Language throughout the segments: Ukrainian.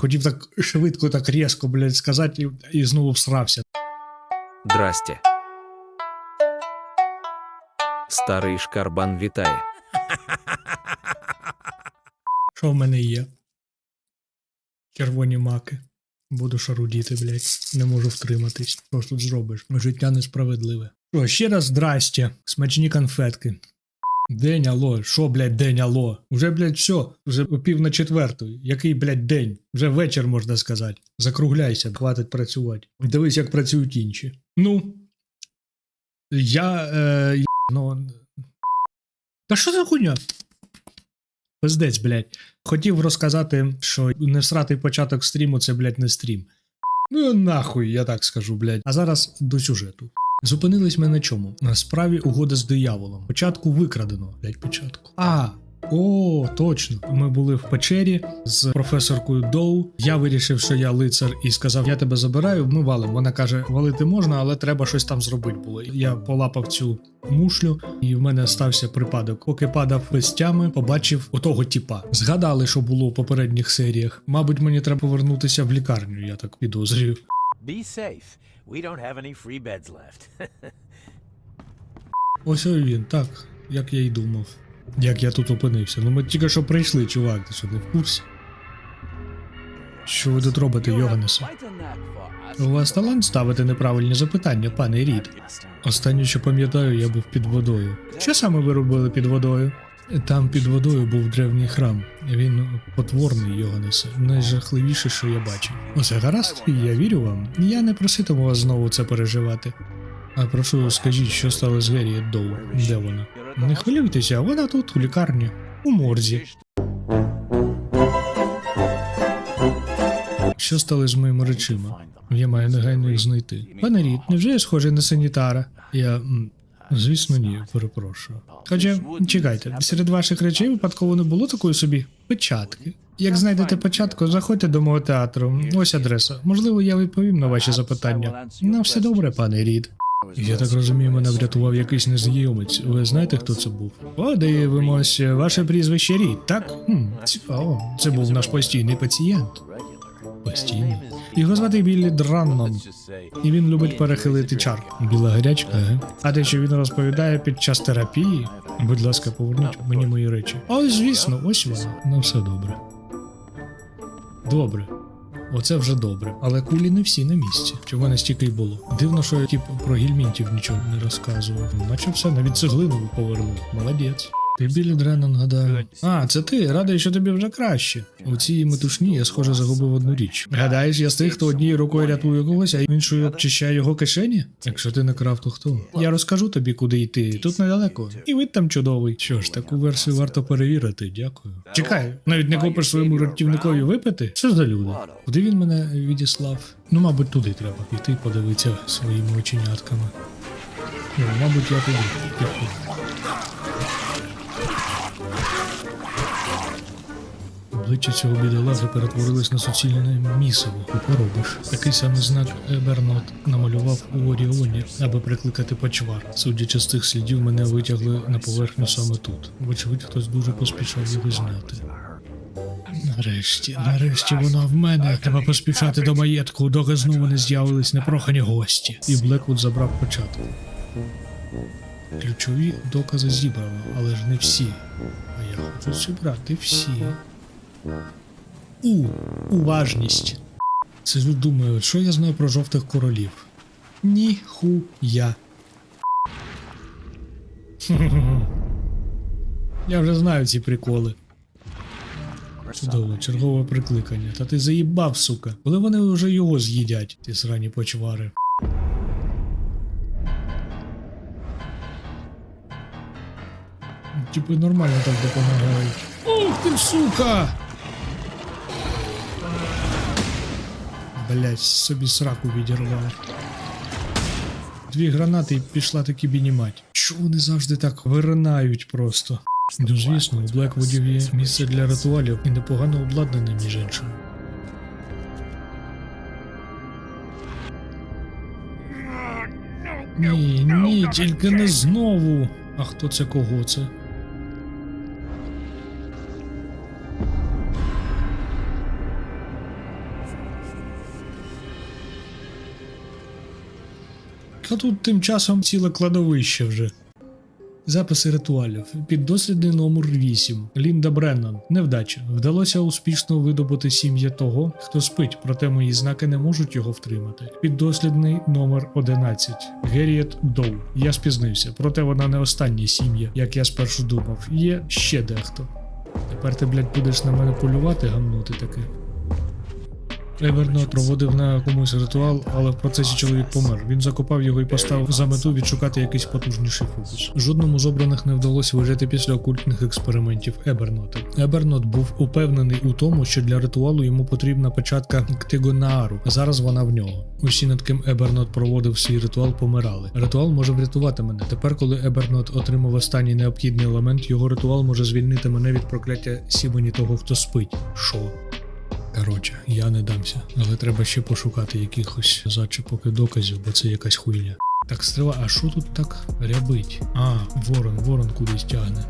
Хотів так швидко, так різко, блядь, сказати, і, і знову всрався. Здрасте. Старий шкарбан вітає. Що в мене є? Червоні маки. Буду шарудіти, блядь. Не можу втриматись. Що ж тут зробиш? Життя несправедливе. Що, ще раз здрастя. Смачні конфетки. День алло, що, блядь, день алло? Уже, блядь, все, вже пів на четверту. Який, блядь, день? Вже вечір, можна сказати. Закругляйся, хватить працювати. Дивись, як працюють інші. Ну. Я. Е, ну. Та що за хуйня? Пиздець, блядь. Хотів розказати, що не всратий початок стріму це, блядь, не стрім. Ну, нахуй, я так скажу, блядь. А зараз до сюжету. Зупинились ми на чому? На справі угоди з дияволом. Початку викрадено, блядь, початку. А. О, точно. Ми були в печері з професоркою Доу. Я вирішив, що я лицар, і сказав: Я тебе забираю, ми валимо. Вона каже: валити можна, але треба щось там зробити було. Я полапав цю мушлю, і в мене стався припадок. Поки падав пестями, побачив отого тіпа. Згадали, що було у попередніх серіях. Мабуть, мені треба повернутися в лікарню, я так підозрюю. Be safe. We don't have any free beds left. Ось він, так, як я й думав. Як я тут опинився. Ну ми тільки що прийшли, чувак, ти що не в курсі? Що ви тут робите, Йоганнесе? У вас талант ставити неправильні запитання, пане Рід. Останнє, що пам'ятаю, я був під водою. Що саме ви робили під водою? Там під водою був древній храм. Він потворний Йоганнесе, найжахливіше, що я бачив. Усе гаразд, я вірю вам. Я не проситиму вас знову це переживати. А прошу, скажіть, що стало з Геррі Доу? Де вона? Не хвилюйтеся, вона тут, у лікарні, у морзі. Що стало з моїми речима? Я маю негайно їх знайти. Пане Рід, невже я схожий на санітара? Я. Звісно, ні, перепрошую. Хоча, чекайте, серед ваших речей випадково не було такої собі печатки. Як знайдете печатку, заходьте до мого театру. Ось адреса. Можливо, я відповім на ваші запитання. На все добре, пане Рід. Я так розумію, мене врятував якийсь незнайомець. Ви знаєте, хто це був? Подивимось, ваше прізвище Рід, так? Хм, цікаво. Це був наш постійний пацієнт. Постійний. Його звати Біллі Драннон. І він любить перехилити чар. Біла гарячка, ге? А те, що він розповідає під час терапії. Будь ласка, поверніть мені мої речі. Ось, звісно, ось вона. Ну все добре. Добре. Оце вже добре. Але кулі не всі на місці. Чого настільки й було. Дивно, що я тип про гельмінтів нічого не розказував. Наче все, навіть цеглину повернув. Молодець. Ти білі Дреннон гадаю. А, це ти, радий, що тобі вже краще. У цій метушні я, схоже, загубив одну річ. Гадаєш, я з тих, хто однією рукою рятує когось, а іншою обчищає його кишені? Якщо ти не крав, то хто? Я розкажу тобі, куди йти. Тут недалеко. І вид там чудовий. Що ж, таку версію варто перевірити, дякую. Чекай, навіть не купиш своєму рятівникові випити? Що ж за люди? Куди він мене відіслав? Ну, мабуть, туди треба піти, подивитися своїми оченятками. Ну, мабуть, я туди. Обличчя цього бідолаги перетворилось на суцільне місиво. Поробиш? Такий самий знак Ебернот намалював у Оріоні, аби прикликати почвар. Судячи з цих слідів, мене витягли на поверхню саме тут. Вочевидь, хтось дуже поспішав його зняти. Нарешті, нарешті вона в мене. Треба поспішати до маєтку, доки знову не з'явились непрохані гості. І Блеквуд забрав початок. Ключові докази зібрано, але ж не всі. А я хочу зібрати всі. У. Уважність. Сиджу думаю, що я знаю про жовтих королів. Ніхуя. Я вже знаю ці приколи. Чудово, чергове прикликання. Та ти заїбав, сука. Коли вони вже його з'їдять, ті срані почвари. Типи нормально так допомагають. Ух ти, сука! Блять, собі сраку відірвав. Дві гранати і пішла таки бінімать. Чого вони завжди так виринають просто? Ну, звісно, у Блеквудів є місце для ритуалів і непогано обладнане, між іншим. Ні, ні, тільки не знову. А хто це кого це? Та тут тим часом ціле кладовище вже. Записи ритуалів. Піддослідний номер 8. Лінда Бреннан. Невдача. Вдалося успішно видобути сім'я того, хто спить, проте мої знаки не можуть його втримати. Піддослідний номер 11. Геріет Доу. Я спізнився, проте вона не остання сім'я, як я спершу думав. Є ще дехто. Тепер ти, блядь, будеш на мене полювати, гамнути таке. Евернот проводив на комусь ритуал, але в процесі чоловік помер. Він закопав його і поставив за мету відшукати якийсь потужніший фокус. Жодному з обраних не вдалося вижити після окультних експериментів Ебернота. Ебернот був упевнений у тому, що для ритуалу йому потрібна печатка Ктигонаару. Зараз вона в нього. Усі, над ким Ебернот проводив свій ритуал, помирали. Ритуал може врятувати мене. Тепер, коли Ебернот отримав останній необхідний елемент, його ритуал може звільнити мене від прокляття сімені того, хто спить. Що? Коротше, я не дамся, але треба ще пошукати якихось зачіпок і доказів, бо це якась хуйня. Так стріла, а що тут так рябить? А, ворон, ворон кудись тягне.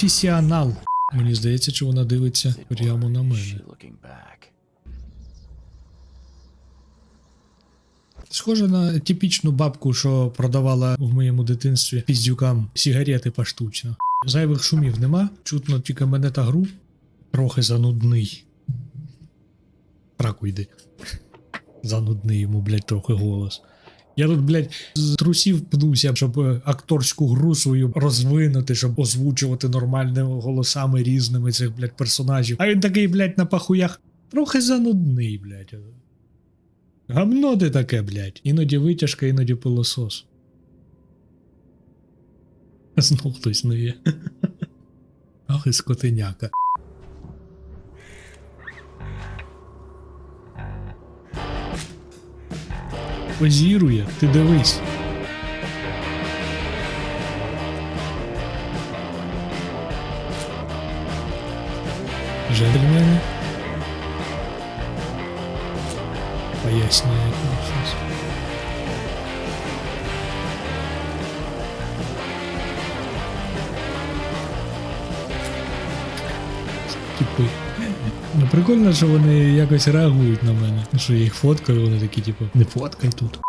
Професіонал. Мені здається, чи вона дивиться прямо на мене. Схоже на типічну бабку, що продавала в моєму дитинстві піздюкам сігарети поштучно. Зайвих шумів нема, чутно тільки мене та гру. Трохи занудний. Траку йди. Занудний йому, блядь, трохи голос. Я тут, блядь, з трусів пнувся, щоб е, акторську гру свою розвинути, щоб озвучувати нормальними голосами різними цих, блядь, персонажів. А він такий, блядь, на пахуях. Трохи занудний, блядь. Гамно ти таке, блядь. Іноді витяжка, іноді пилосос. Знов хтось не є. Ах, і скотиняка. Позірує, ти дивись. Джентльмени. Прикольно, що вони якось реагують на мене. Що я їх фоткаю, вони такі, типу, не фоткай тут.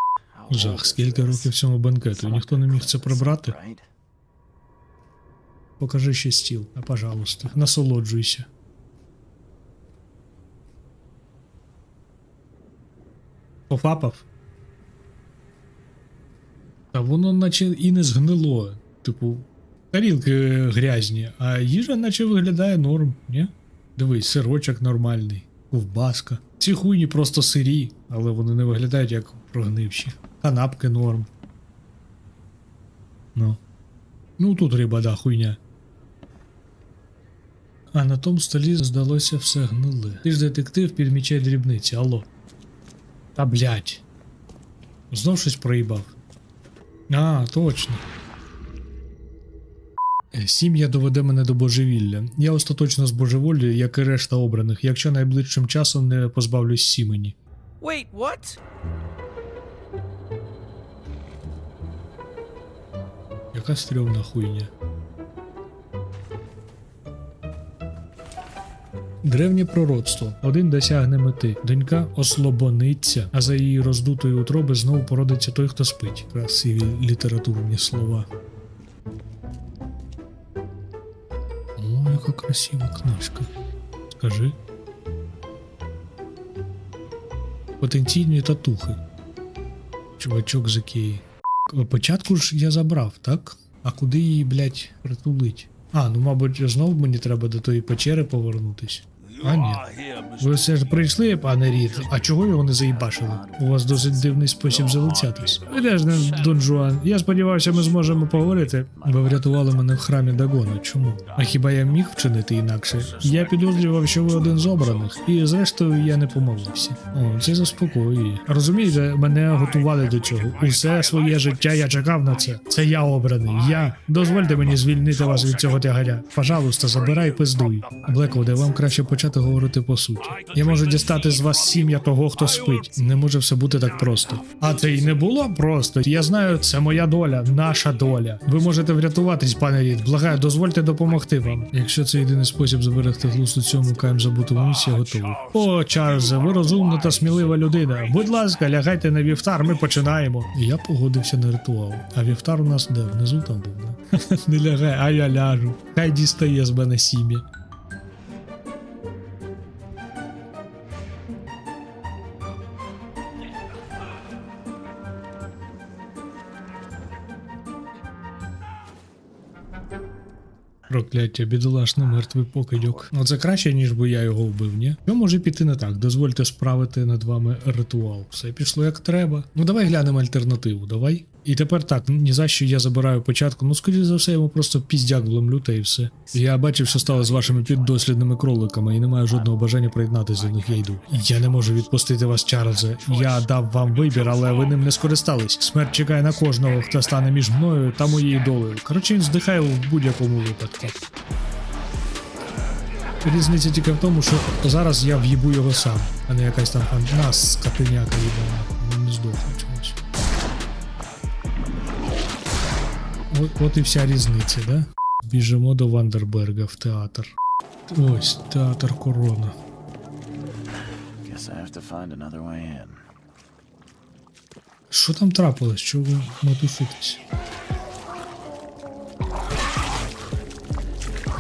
Жах, скільки років цьому банкету? Ніхто не міг це прибрати. Покажи ще стіл, а пожалуйста, насолоджуйся. Пофапав? Та воно наче і не згнило. Типу, тарілки грязні, а їжа наче виглядає норм, ні? Дивись, сирочок нормальний, ковбаска. Ці хуйні просто сирі, але вони не виглядають як прогнивші. Канапки норм. Ну. Ну тут риба, да, хуйня. А на тому столі здалося все гниле. Ти ж детектив підмічай дрібниці, алло. Та блять. Знов щось проїбав. А, точно. Е, Сім'я доведе мене до божевілля. Я остаточно збожеволію, як і решта обраних, якщо найближчим часом не позбавлюсь сімені. Wait, what? Яка стрьомна хуйня. Древнє пророцтво. Один досягне мети. Донька ослобониться, а за її роздутої утроби знову породиться той, хто спить. Красиві літературні слова. Красива книжка. Скажи. Потенційні татухи. Чувачок з Ікеї. Початку ж я забрав, так? А куди її, блядь, притулить? А, ну мабуть, знов мені треба до тої печери повернутись. А ні. Ви все ж прийшли, пане Рід. А чого його не заїбашили? У вас досить дивний спосіб залицятись. Ви теж не Дон Жуан. Я сподівався, ми зможемо поговорити. Ви врятували мене в храмі Дагона. Чому? А хіба я міг вчинити інакше? Я підозрював, що ви один з обраних, і зрештою я не помилився. О, це заспокоює. Розумієте, мене готували до цього. Усе своє життя я чекав на це. Це я обраний. Я. Дозвольте мені звільнити вас від цього тягаря. Пожалуйста, забирай пиздуй. Блеквуде, вам краще почати говорити по суті. Я можу дістати з вас сім'я того, хто спить. Не може все бути так просто. А це й не було просто. Я знаю, це моя доля, наша доля. Ви можете врятуватись, пане Рід. Благаю, дозвольте допомогти вам. Якщо це єдиний спосіб зберегти глузд у цьому каєм забутому місці, я готовий. О, Чарльзе, ви розумна та смілива людина. Будь ласка, лягайте на вівтар, ми починаємо. Я погодився на ритуал. А вівтар у нас де? Внизу там був. Не лягай, а я ляжу. Хай дістає з мене сім'я. Прокляття, бідолашний мертвий покидьок. Ну це краще, ніж би я його вбив, ні? Що може піти не так? Дозвольте справити над вами ритуал. Все пішло як треба. Ну давай глянемо альтернативу, давай. І тепер так, ну, ні за що я забираю початку. Ну, скоріше за все, йому просто піздяк вломлю та і все. Я бачив, що стало з вашими піддослідними кроликами, і не маю жодного бажання приєднатися до них, я йду. Я не можу відпустити вас, Чарльзе. Я дав вам вибір, але ви ним не скористались. Смерть чекає на кожного, хто стане між мною та моєю долею. Коротше, він здихає в будь-якому випадку. Різниця тільки в тому, що зараз я в'їбу його сам, а не якась там нас, скотиняка їбана. Не здохне От, і вся різниця, да? Біжимо до Вандерберга в театр. Ось, театр корона. Що там трапилось? Чого ви матуситесь?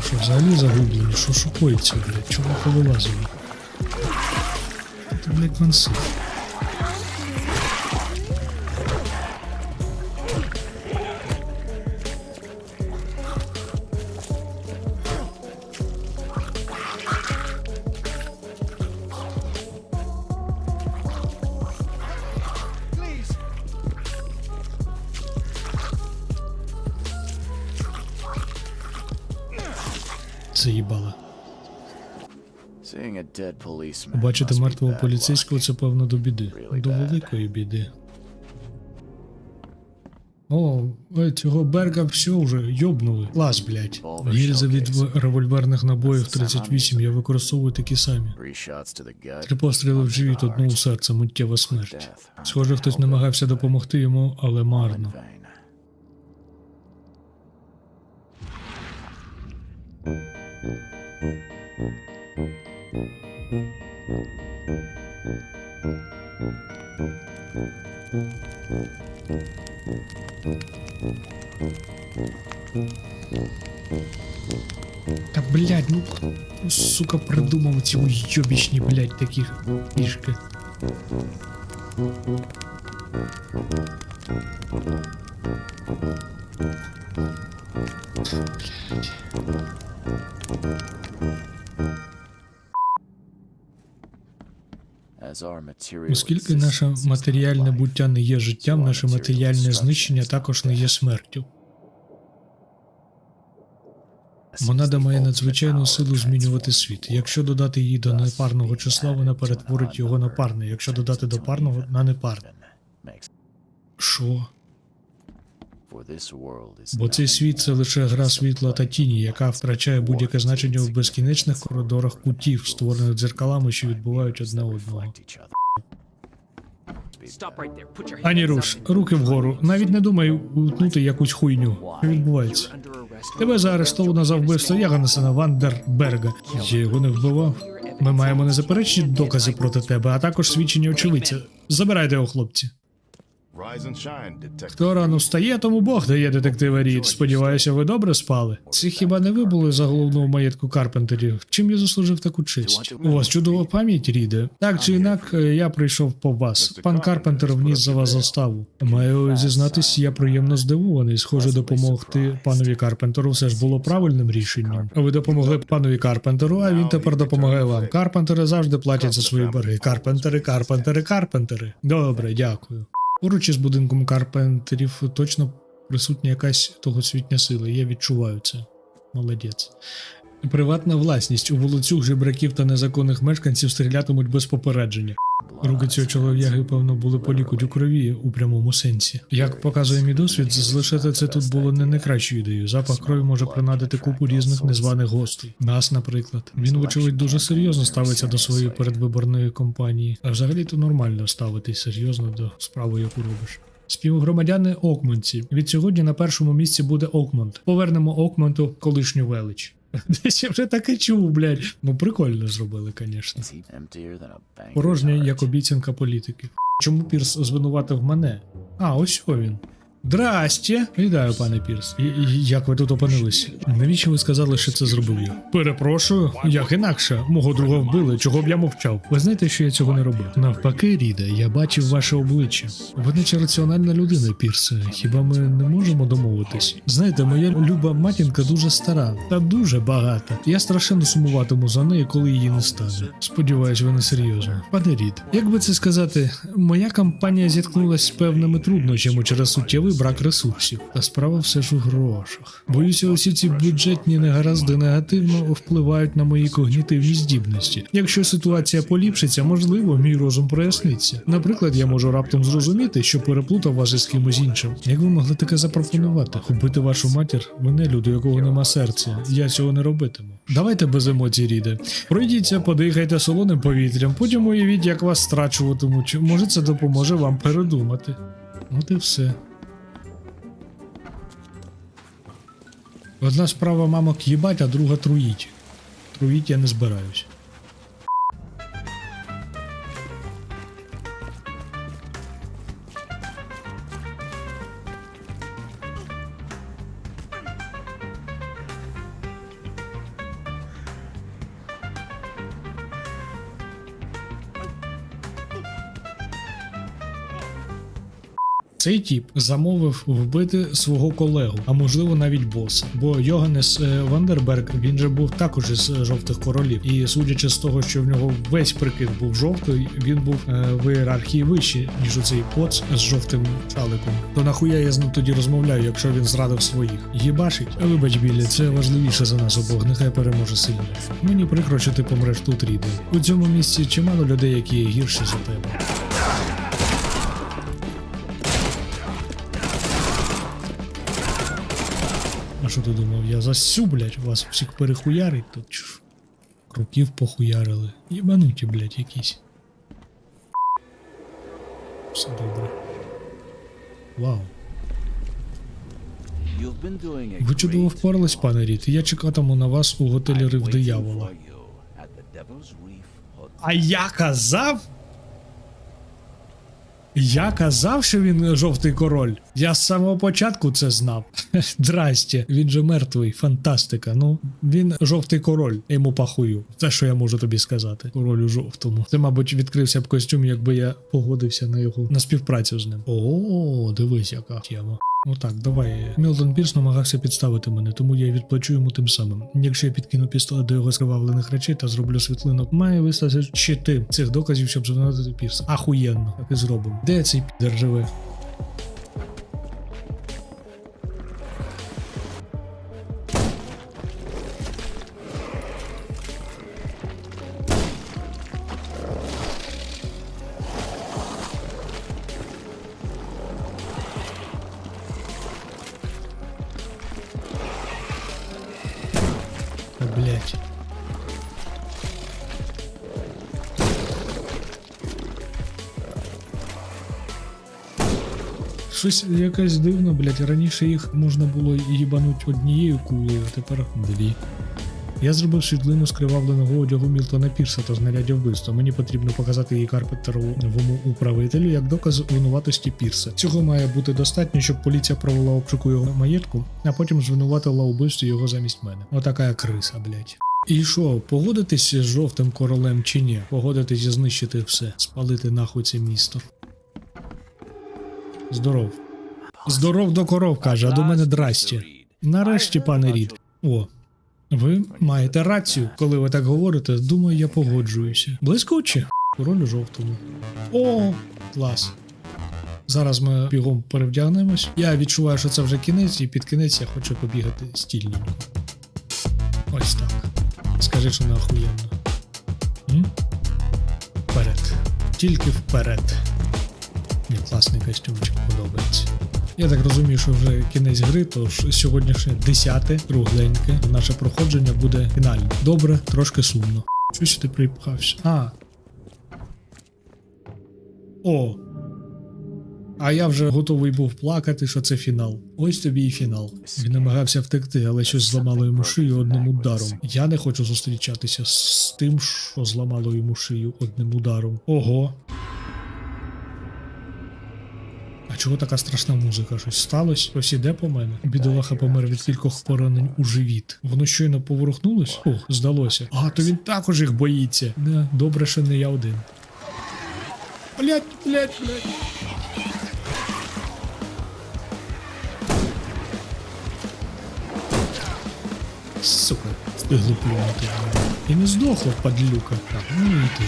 Що, взагалі загублені? Що шукується, блядь? Чого повилазили? Це, блядь, манси. Бачити мертвого поліцейського це певно до біди. До великої біди. О, е, цього Берга все вже йобнули. Клас, блядь. Гільзи від револьверних набоїв 38 я використовую такі самі. Три постріли в живіт, одну у серце, миттєва смерть. Схоже, хтось намагався допомогти йому, але марно. Vain. Та блядь, ну хто, сука, придумав ці уйобічні, блядь, такі фішки. As Оскільки наше матеріальне буття не є життям, наше матеріальне знищення також не є смертю. Монада має надзвичайну силу змінювати світ. Якщо додати її до непарного числа, вона перетворить його на парне. Якщо додати до парного на непарне. Що? Бо цей світ це лише гра світла та тіні, яка втрачає будь-яке значення в безкінечних коридорах путів, створених дзеркалами, що відбувають одне одного. Ані руш, руки вгору. Навіть не думай утнути якусь хуйню. Що відбувається? Тебе заарештовано за вбивство Яганесена Вандерберга. Я його не вбивав. Ми маємо незаперечні докази проти тебе, а також свідчення очевидця. Забирайте його, хлопці. Хто рано встає, тому Бог дає детектива Рід. Сподіваюся, ви добре спали. Це хіба не ви були за головного маєтку Карпентерів? Чим я заслужив таку честь? У вас чудова пам'ять, Ріде. Так чи інак, е, я прийшов по вас. Пан Карпентер вніс за вас заставу. Маю зізнатись, я приємно здивований. Схоже, допомогти панові Карпентеру все ж було правильним рішенням. Ви допомогли панові Карпентеру, а він тепер допомагає вам. Карпентери завжди платять за свої борги. Карпентери, карпентери, карпентери. Добре, дякую. Поруч із будинком Карпентерів точно присутня якась тогосвітня сила. Я відчуваю це. Молодець. Приватна власність у вулицюг жебраків та незаконних мешканців стрілятимуть без попередження. Руки цього чолов'яги, певно, були полікуть у крові у прямому сенсі. Як показує мій досвід, залишити це тут було не найкращою ідеєю. Запах крові може принадити купу різних незваних гостей. Нас, наприклад. Він, вочевидь, дуже серйозно ставиться до своєї передвиборної кампанії. А взагалі-то нормально ставитись серйозно до справи, яку робиш. Співгромадяни Окмонці. Від сьогодні на першому місці буде Окмонт. Повернемо Окмонту колишню велич. Десь я вже таке чув, блядь. Ну прикольно зробили, звісно. Порожня як обіцянка політики. Чому Пірс звинуватив мене? А, ось він. Здрасте! Вітаю, пане Пірс. І, і як ви тут опинились? Навіщо ви сказали, що це зробив я? Перепрошую, як інакше. Мого друга вбили, чого б я мовчав. Ви знаєте, що я цього не робив? Навпаки, Ріда, я бачив ваше обличчя. Ви наче раціональна людина, Пірсе. Хіба ми не можемо домовитись? Знаєте, моя люба матінка дуже стара та дуже багата. Я страшенно сумуватиму за нею, коли її не стане. Сподіваюсь, ви не серйозно. Пане Рід, як би це сказати, моя кампанія зіткнулася з певними труднощами через суттєвий брак ресурсів. Та справа все ж у грошах. Боюся, усі ці бюджетні негаразди негативно впливають на мої когнітивні здібності. Якщо ситуація поліпшиться, можливо, мій розум проясниться. Наприклад, я можу раптом зрозуміти, що переплутав вас із кимось іншим. Як ви могли таке запропонувати? Убити вашу матір? Мене, люди, якого нема серця. Я цього не робитиму. Давайте без емоцій, Ріде. Пройдіться, подихайте солоним повітрям, потім уявіть, як вас страчуватимуть. Може, це допоможе вам передумати. От і все. Одна справа мамок їбать, а друга труїть. Труїть я не збираюсь. Тіп замовив вбити свого колегу, а можливо навіть боса. Бо Йоганнес е, Вандерберг він же був також із е, жовтих королів. І судячи з того, що в нього весь прикид був жовтий, він був е, в ієрархії вище, ніж оцей поц з жовтим шаликом. То нахуя я з ним тоді розмовляю, якщо він зрадив своїх? Їбашить? Вибач, Білі, це важливіше за нас обох. Нехай переможе сильно. Мені прикро, що ти помреш тут, Ріде. У цьому місці чимало людей, які гірші за тебе. Що ти думав? Я засю, блядь, вас всіх перехуярить тут. чи що? Руків похуярили. Єбануті, блядь, якісь. Все добре. Вау. Ви чудово впорались, пане Рід. Я чекатиму на вас у готелі Рив Диявола. А я казав? Я казав, що він жовтий король. Я з самого початку це знав. Здрасте, він же мертвий, фантастика. Ну, він жовтий король, йому пахую. Це що я можу тобі сказати. Король у жовтому. Це, мабуть, відкрився б костюм, якби я погодився на його на співпрацю з ним. О, дивись, яка тема. Отак, давай. Мілтон Пірс намагався підставити мене, тому я відплачу йому тим самим. Якщо я підкину пістолет до його скривавлених речей та зроблю світлинок, має вистачити цих доказів, щоб звинуватити Пірса. Ахуєнно, так і зробимо. Де цей підер живе? Щось якось дивно, блять. Раніше їх можна було їбануть однією кулею, а тепер дві. Я зробив світлину скривавленого одягу Мілтона Пірса та знаряддя вбивства. Мені потрібно показати її Карпентеровому управителю як доказ винуватості Пірса. Цього має бути достатньо, щоб поліція провела обшуку його маєтку, а потім звинуватила вбивстві його замість мене. Отака криса, блядь. І що, погодитись з жовтим королем чи ні? Погодитись і знищити все, спалити нахуй це місто. Здоров. Здоров до коров, каже, а до мене драсті. Нарешті, пане Рід. О, ви маєте рацію, коли ви так говорите. Думаю, я погоджуюся. Блискуче. Король у жовтому. О, клас. Зараз ми бігом перевдягнемось. Я відчуваю, що це вже кінець, і під кінець я хочу побігати стільненько. Ось так. Скажи, що не охуєнно. Вперед. Тільки вперед. Мені класний костюмчик подобається. Я так розумію, що вже кінець гри, тож сьогоднішнє десяте, кругленьке, наше проходження буде фінальне. Добре, трошки сумно. Що сюди припхався? А. О. А я вже готовий був плакати, що це фінал. Ось тобі і фінал. Він намагався втекти, але щось зламало йому шию одним ударом. Я не хочу зустрічатися з тим, що зламало йому шию одним ударом. Ого. Чого така страшна музика? Щось сталося? Хтось іде по мене? Бідолаха помер від кількох поранень у живіт. Воно щойно поворухнулось? Ох, здалося. А, то він також їх боїться. Да, добре, що не я один. Блять, блять, блять. Сука, встигли плюнути. І не здохла, падлюка. Так, ну і ти.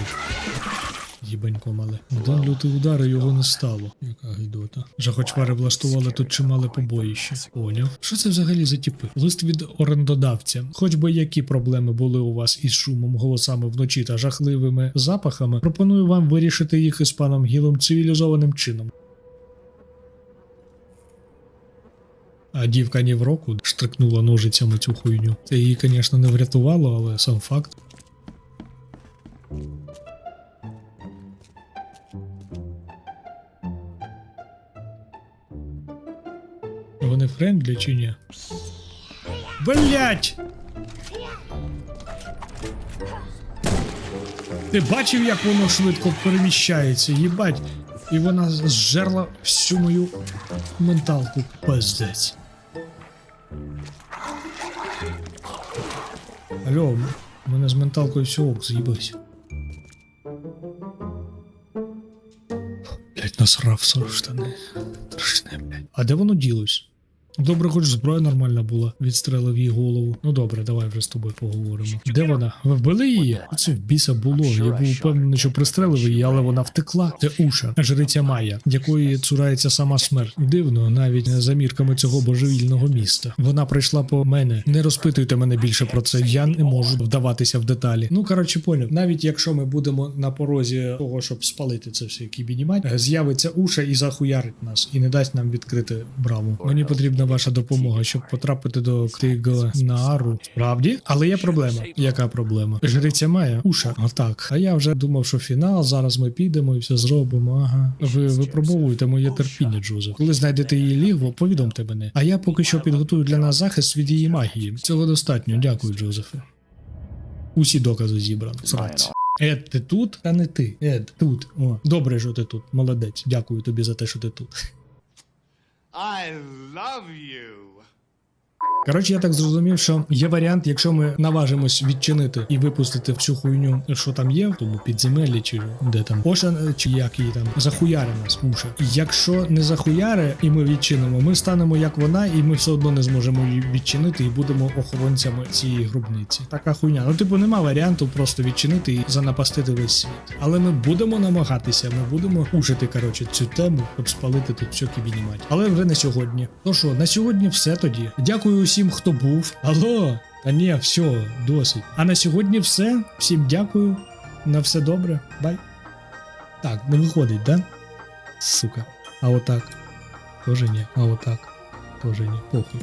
Їбанько мале. Один лютий удар і його не стало. Яка гидота. Жахочвари влаштували тут чимале побоїще. Поняв. Що це взагалі за тіпи? Лист від орендодавця. Хоч би які проблеми були у вас із шумом, голосами вночі та жахливими запахами, пропоную вам вирішити їх із паном Гілом цивілізованим чином. А дівка ні в року штрикнула ножицями цю хуйню. Це її, звісно, не врятувало, але сам факт. Вони френдлі чи ні? Блять! Ти бачив, як воно швидко переміщається, їбать. І вона зжерла всю мою менталку. Пиздець. Алло, у мене з менталкою все ок, з'їбись. Блять, насрав в штани. Страшне, блядь. А де воно ділось? Добре, хоч зброя нормальна була, відстрелив їй голову. Ну добре, давай вже з тобою поговоримо. Де вона? Ви вбили її? Це в біса було. Я був впевнений, що пристрелив її, але вона втекла. Це Уша, жриця Майя, якої цурається сама смерть. Дивно, навіть за мірками цього божевільного міста. Вона прийшла по мене. Не розпитуйте мене більше про це. Я не можу вдаватися в деталі. Ну коротше, поняв. Навіть якщо ми будемо на порозі того, щоб спалити це все кібінімать, з'явиться Уша і захуярить нас, і не дасть нам відкрити браму. Мені потрібна ваша допомога, щоб потрапити до Ктига Наару. Справді, але є проблема. Яка проблема? Жриця має Уша. Отак. А я вже думав, що фінал. Зараз ми підемо і все зробимо. Ага. Ви випробовуєте моє терпіння, Джозеф. Коли знайдете її лігво, повідомте мене. А я поки що підготую для нас захист від її магії. Цього достатньо. Дякую, Джозефе. Усі докази зібрано. Сраці. Ед, ти тут? Та не ти. Ед, тут. О, добре, що ти тут. Молодець. Дякую тобі за те, що ти тут. I love you. Коротше, я так зрозумів, що є варіант, якщо ми наважимось відчинити і випустити всю хуйню, що там є, тому підземеллі, чи де там Ошан, чи як її там захуяри нас уша. Якщо не захуяри, і ми відчинимо, ми станемо як вона, і ми все одно не зможемо її відчинити і будемо охоронцями цієї гробниці. Така хуйня. Ну, типу, нема варіанту просто відчинити і занапастити весь світ. Але ми будемо намагатися, ми будемо ушити, коротше, цю тему, щоб спалити тут все кібінімать. Але вже не сьогодні. То що, на сьогодні все тоді. Дякую усім, хто був. Алло, та ні, все, досить. А на сьогодні все. Всім дякую. На все добре. Бай. Так, не виходить, да? Сука. А отак. Тоже ні. А отак. Тоже ні. Похуй.